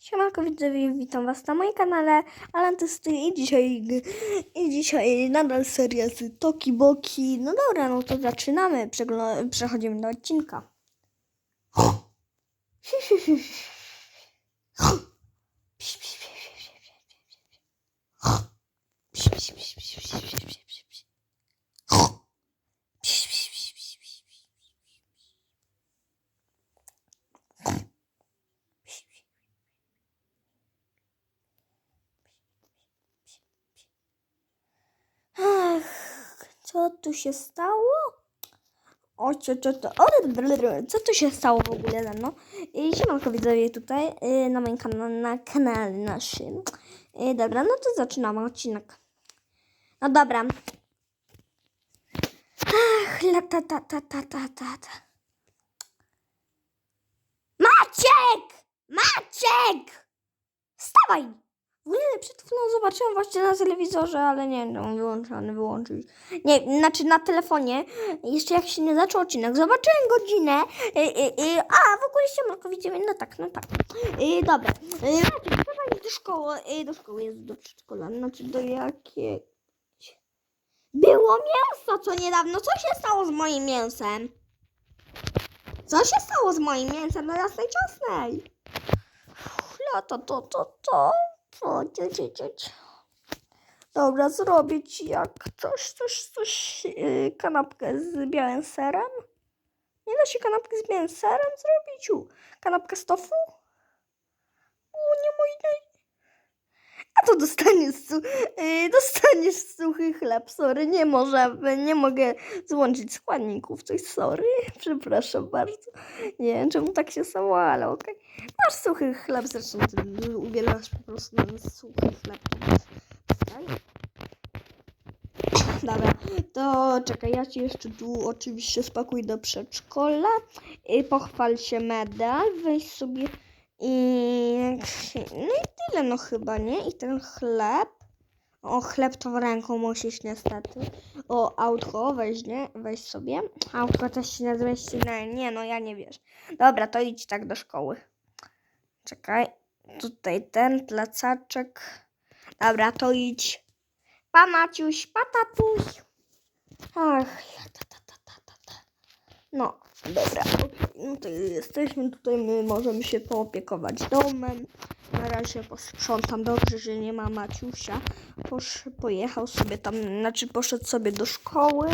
Siemanko widzowie, witam was na moim kanale Alantysty i dzisiaj, i dzisiaj nadal seria z Toki Boki. No dobra, no to zaczynamy, Przeglo- przechodzimy do odcinka. co tu się stało? O, co, co, to, o, co tu się stało w ogóle ze mną? Siemanko widzowie tutaj y, na moim kanale, na kanale naszym. Y, Dobra, no to zaczynamy odcinek. No dobra. Ach, la ta ta ta ta ta ta ta. Maciek! Maciek! Wstawaj! W ogóle przed chwilą zobaczyłam właśnie na telewizorze, ale nie wiem, no, wyłączony, wyłączyć. Nie, znaczy na telefonie, jeszcze jak się nie zaczął odcinek, zobaczyłem godzinę, y, y, y, a w ogóle się Marko widzimy, no tak, no tak. Y, dobra, y, iść do szkoły, y, do szkoły, jest do przedszkola, znaczy do jakiej... Było mięso co niedawno, co się stało z moim mięsem? Co się stało z moim mięsem na jasnej ciasnej? Lato, to, to, to. O, ciu, ciu, ciu. Dobra, zrobię ci jak coś, coś, coś, yy, kanapkę z białym serem. Nie da się kanapki z białym serem zrobić? U, kanapkę z tofu? O, nie mój A to dostaniesz, yy, dostaniesz suchy chleb, sorry, nie może, nie mogę złączyć składników, coś sorry, przepraszam bardzo. Nie wiem, czemu tak się stało, ale okej. Masz suchy chleb, zresztą ty uwielbiasz po prostu ten suchy chleb. Dobra, to czekaj, ja ci jeszcze tu oczywiście spakuj do przedszkola i pochwal się medal, weź sobie i no i tyle no chyba, nie? I ten chleb. O, chleb w ręką musisz niestety. O, autko weź, nie? Weź sobie. Autko też się nazywa nie, nie, no ja nie wiesz. Dobra, to idź tak do szkoły. Czekaj, tutaj ten plecaczek. Dobra, to idź. Pa Maciuś, pa tatuś. Ach, ja ta, ta, ta, ta, ta, ta. No, dobra, no to jesteśmy tutaj, my możemy się poopiekować domem. Na razie posprzątam, dobrze, że nie ma Maciusia. Posz, pojechał sobie tam, znaczy poszedł sobie do szkoły.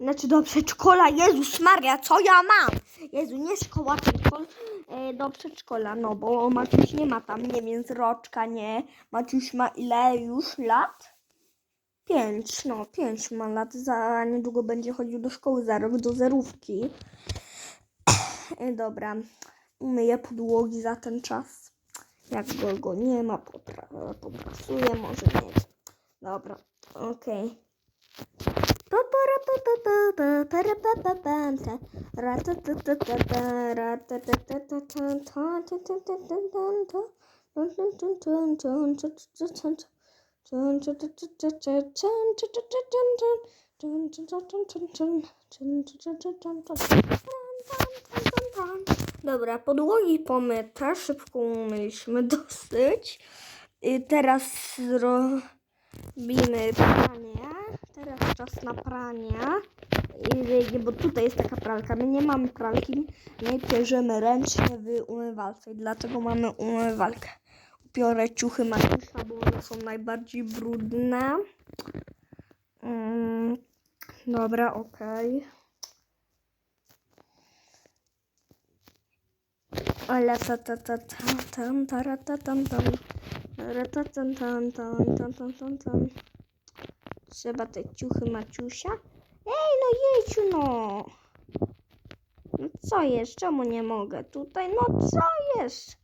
Znaczy do przedszkola, Jezus Maria, co ja mam? Jezu, nie szkoła, tylko e, do przedszkola, no bo Maciuś nie ma tam, nie wiem, z roczka, nie. Maciuś ma ile już lat? Pięć, no pięć ma lat, za niedługo będzie chodził do szkoły, za rok do zerówki. E, dobra, umyję podłogi za ten czas. Jak go, go nie ma, popra poprasuję, może nie. Dobra, okej. Dobra, podłogi pomyte, szybko umyliśmy dosyć. I teraz zrobimy pranie. Teraz czas na pranie. I, bo tutaj jest taka pralka. My nie mamy pralki. My pierzemy ręcznie w umywalce. Dlatego mamy umywalkę. Upiorę ciuchy Matusza, bo one są najbardziej brudne. Mm, dobra, okej. Ale ta ta ta ta tam tara ta tam tam ta tam tam tam tam tam tam tam Trzeba te ciuchy Maciusia. Ej, no jedź no. No co jest? Czemu nie mogę tutaj? No co jest?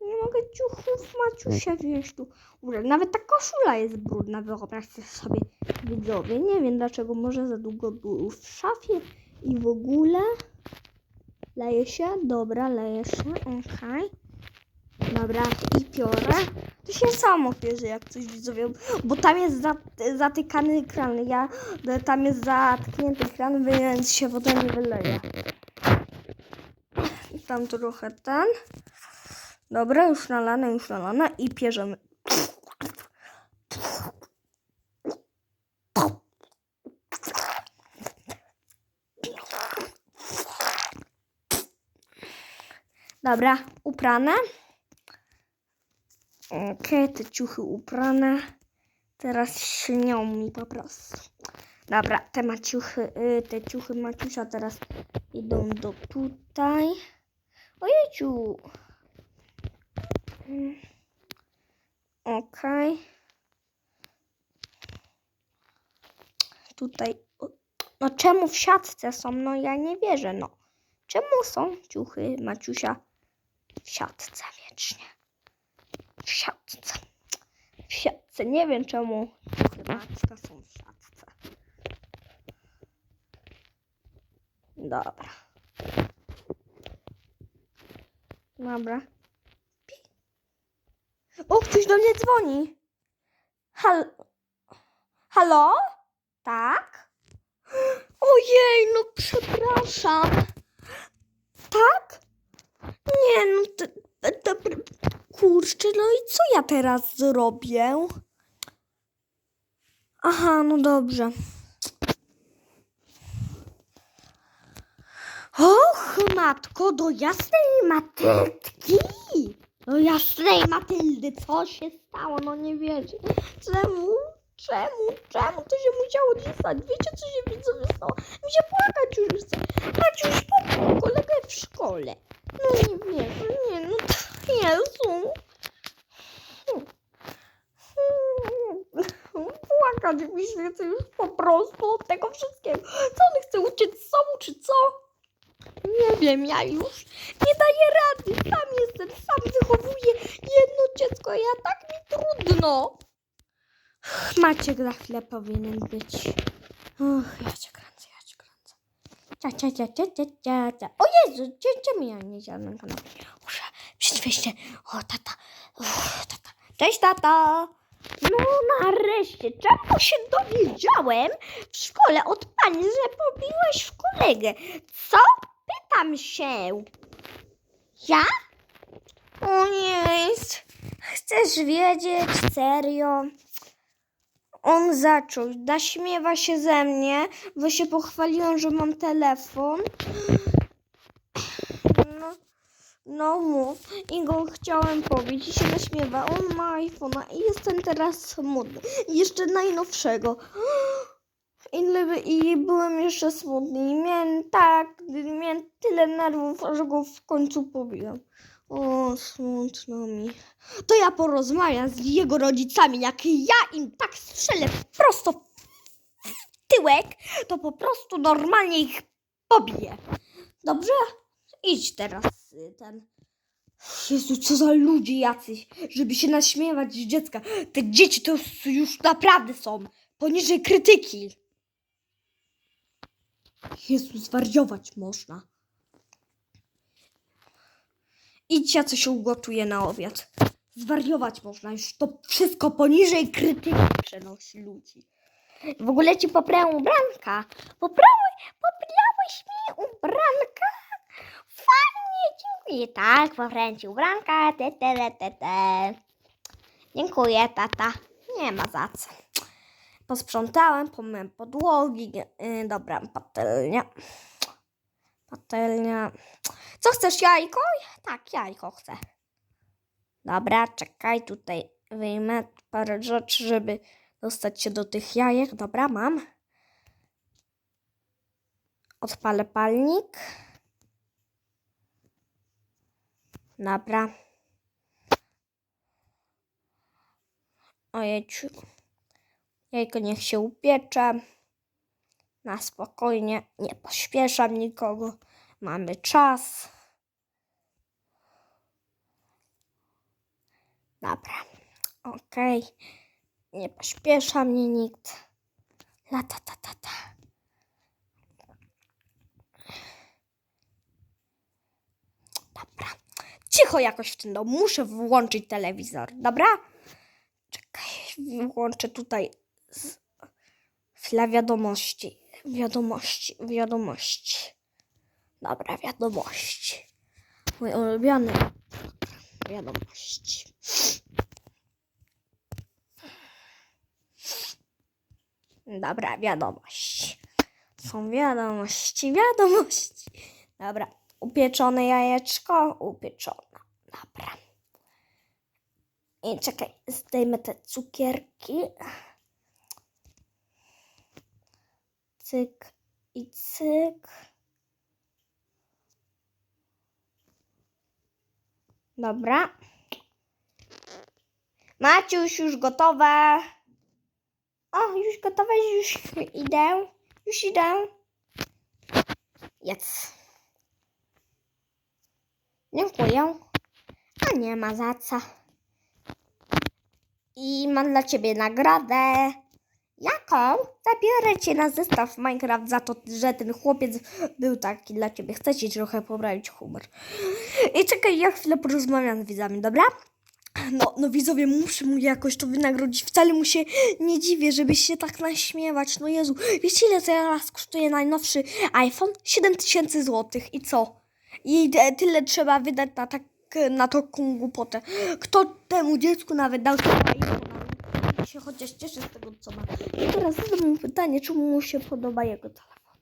Nie mogę ciuchów Maciusia wziąć tu. Ura, Nawet ta koszula jest brudna, wyobraźcie sobie widzowie. Nie wiem dlaczego, może za długo był w szafie i w ogóle. Leje się? Dobra, leje się. Okej. Dobra, i piorę. To się samo pierze, jak coś widzowie, bo tam jest za, zatykany kran. Ja, tam jest zatknięty kran, więc się woda nie wyleje. Tam trochę ten. Dobra, już nalane, już nalane i pierzemy. Dobra, uprane. Okej, te ciuchy uprane. Teraz śnią mi po prostu. Dobra, te maciuchy, y, te ciuchy Maciusia teraz idą do tutaj. Ojeciu. Okej. Tutaj. No czemu w siatce są? No ja nie wierzę, no. Czemu są ciuchy Maciusia w siatce wiecznie? W siatce. W siatce. Nie wiem czemu ciuchy Maćka są w siatce. Dobra. Dobra. O, ktoś do mnie dzwoni. Hal... Halo? Tak? Ojej, no przepraszam. Tak? Nie, no to, to, kurczę, no i co ja teraz zrobię? Aha, no dobrze. Och, matko, do jasnej Matylki! Do jasnej Matyldy, co się stało? No nie wierzę. Czemu? Czemu? Czemu to się musiało stać? Wiecie, co się widzowie stało? Mi się płakać już chce. Maciuś popłakał kolegę w szkole. No nie wierzę, nie, no to Jezu. Płakać mi się chce już po prostu od tego wszystkiego. Co on chce uciec z sobą, czy co? Nie wiem, ja już nie daję rady. Sam jestem, sam wychowuję jedno dziecko, ja tak mi trudno. Maciek za chwilę powinien być. Uch, ja cię kręcę, ja cię kręcę. Cia, cia, cia, cia, cia, cia, cia. O Jezu, gdzie, gdzie mi ja nie zjadłem kanapy? Muszę przyćwieście. O, tata. Uff, tata. Cześć, tata. No nareszcie, czemu się dowiedziałem w szkole od pani, że pobiłeś w kolegę? Co? Pytam się. Ja? O nie, chcesz wiedzieć? Serio? On zaczął, naśmiewa się ze mnie, bo się pochwaliłem, że mam telefon. No, mów. I go chciałem powiedzieć i się naśmiewa. On ma iPhone'a i jestem teraz smutny. Jeszcze najnowszego. I, I byłem jeszcze smutny. I miałem tak, miałem tyle nerwów, że go w końcu pobiłem. O, smutno mi. To ja porozmawiam z jego rodzicami. Jak ja im tak strzelę prosto w tyłek, to po prostu normalnie ich pobiję. Dobrze? Idź teraz y, ten. Jezu, co za ludzie jacyś, żeby się naśmiewać z dziecka. Te dzieci to już naprawdę są poniżej krytyki. Jezu, zwariować można. Idźcie, co się ugotuje na obiad. Zwariować można, już to wszystko poniżej krytyki przenosi ludzi. W ogóle ci poprawię ubranka. Poprały, poprawiłeś mi ubranka? Fajnie, dziękuję. Tak, poprawię ci ubranka. Te, te, te, te, te. Dziękuję, tata. Nie ma za co. Posprzątałem, pomyłem podłogi. Yy, dobra, patelnia. Patelnia. Co chcesz, jajko? Tak, jajko chcę. Dobra, czekaj, tutaj wyjmę parę rzeczy, żeby dostać się do tych jajek. Dobra, mam. Odpalę palnik. Dobra. Ojeciu. Jajko niech się upiecze. Na spokojnie. Nie pośpieszam nikogo. Mamy czas. Dobra. Okej. Nie pośpiesza mnie nikt. La ta ta ta ta. Dobra. Cicho jakoś w tym domu. Muszę włączyć telewizor. Dobra? Czekaj. Włączę tutaj z... dla wiadomości. Wiadomości. Wiadomości. Dobra, wiadomości. Mój ulubiony. wiadomości. Dobra, wiadomości. Są wiadomości, wiadomości. Dobra, upieczone jajeczko, upieczone. Dobra. I czekaj, zdejmę te cukierki. Cyk i cyk. Dobra. Maciuś, już gotowe. O, już gotowe, już idę. Już idę. Jest. Dziękuję. A nie ma za co. I mam dla ciebie nagrodę. Jaką? Zabiorę cię na zestaw Minecraft za to, że ten chłopiec był taki dla ciebie. Chcę ci trochę poprawić humor. I czekaj, ja chwilę porozmawiam z widzami, dobra? No, no widzowie, muszę mu jakoś to wynagrodzić. Wcale mu się nie dziwię, żeby się tak naśmiewać. No Jezu, wiecie ile teraz kosztuje najnowszy iPhone? 7000 zł. I co? I tyle trzeba wydać na, tak, na taką głupotę. Kto temu dziecku nawet dał? Ja się chociaż cieszę z tego, co ma. I teraz zadam pytanie, czy mu się podoba jego telefon.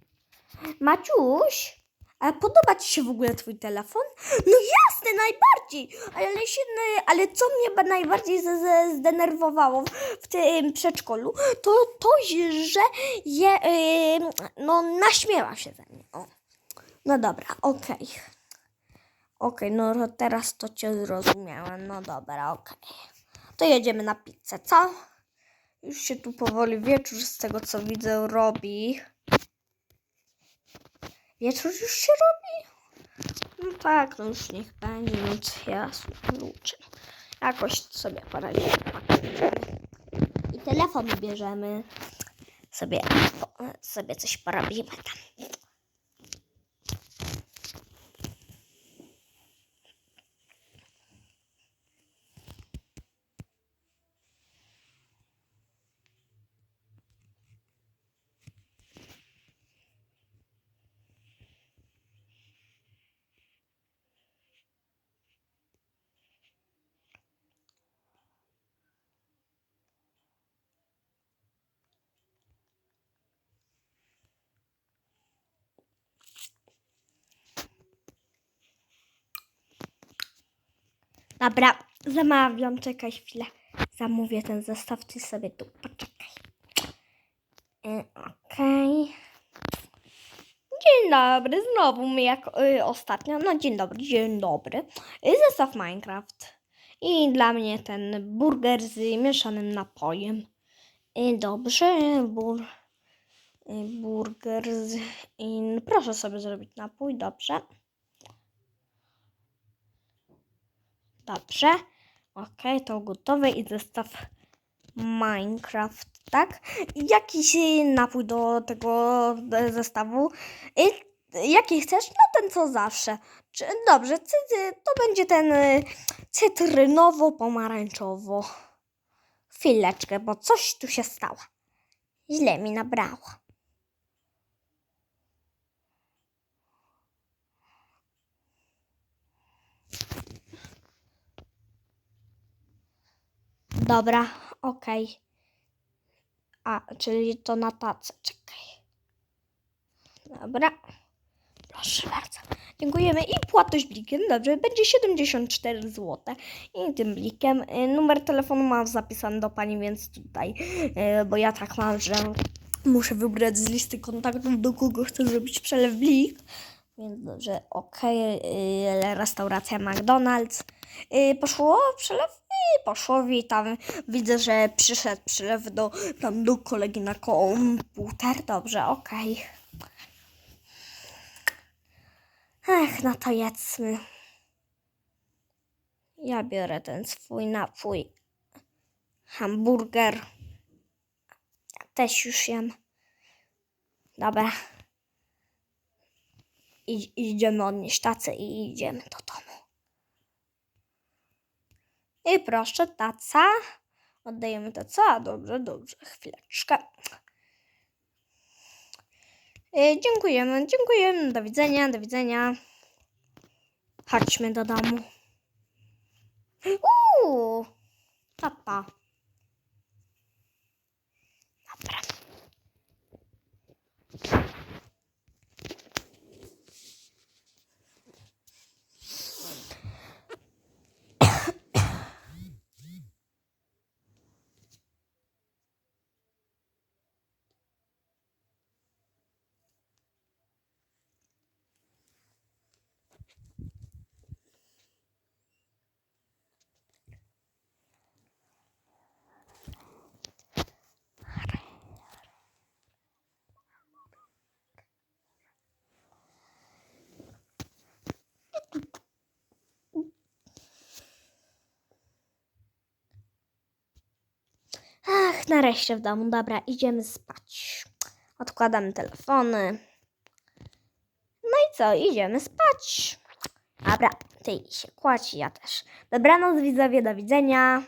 Maciuś, a podoba ci się w ogóle twój telefon? No jasne, najbardziej. Ale, się, ale co mnie ba- najbardziej ze- ze- zdenerwowało w, tym przedszkolu, to to, że je, no, naśmiała się ze mnie. O. No dobra, okej. Okej, no to teraz to cię zrozumiałem. No dobra, okej. To jedziemy na pizzę, co? Już się tu powoli wieczór z tego co widzę robi. Wieczór już się robi? No tak, no już niech będzie, więc ja kluczy. Jakoś sobie poradzimy. I telefon bierzemy. Sobie, sobie coś porobimy tam. Dobra, zamawiam, czekaj chwilę. Zamówię ten zestaw, ty sobie tu poczekaj. E, Okej. Dzień dobry, znowu my jak y, ostatnio. No dzień dobry, dzień dobry. Y, Zestaw Minecraft. I dla mnie ten burger z mieszanym napojem. Y, dobrze, bur, y, burger z... Proszę sobie zrobić napój, dobrze. Dobrze. Okej, to gotowe i zestaw Minecraft, tak? Jakiś napój do tego e, zestawu. I, jaki chcesz? No ten co zawsze. Dobrze, to będzie ten y, cytrynowo-pomarańczowo. Chwileczkę, bo coś tu się stało. Źle mi nabrało. Dobra, okej. A, czyli to na tacę, czekaj. Dobra. Proszę bardzo. Dziękujemy. I płatność blikiem, dobrze, będzie 74 zł. I tym blikiem y, numer telefonu mam zapisany do pani, więc tutaj, y, bo ja tak mam, że muszę wybrać z listy kontaktów, do kogo chcę zrobić przelew blik. Więc dobrze, okej, y, restauracja McDonald's. Y, poszło przelew i poszło, witam. Widzę, że przyszedł przelew do, tam do kolegi na komputer. Dobrze, okej. Ech, no to jedzmy. Ja biorę ten swój napój. Hamburger. Ja też już jem. Dobra. I, idziemy odnieść tacę i idziemy do domu. I proszę, taca. Oddajemy tacę. A, dobrze, dobrze. Chwileczkę. Y, dziękujemy, dziękujemy. Do widzenia, do widzenia. Chodźmy do domu. Uuu, papa. Dobra. Ach, nareszcie w domu. Dobra, idziemy spać. Odkładamy telefony. No i co, idziemy spać. Dobra, ty się kładź, ja też. Dobranoc widzowie, do widzenia.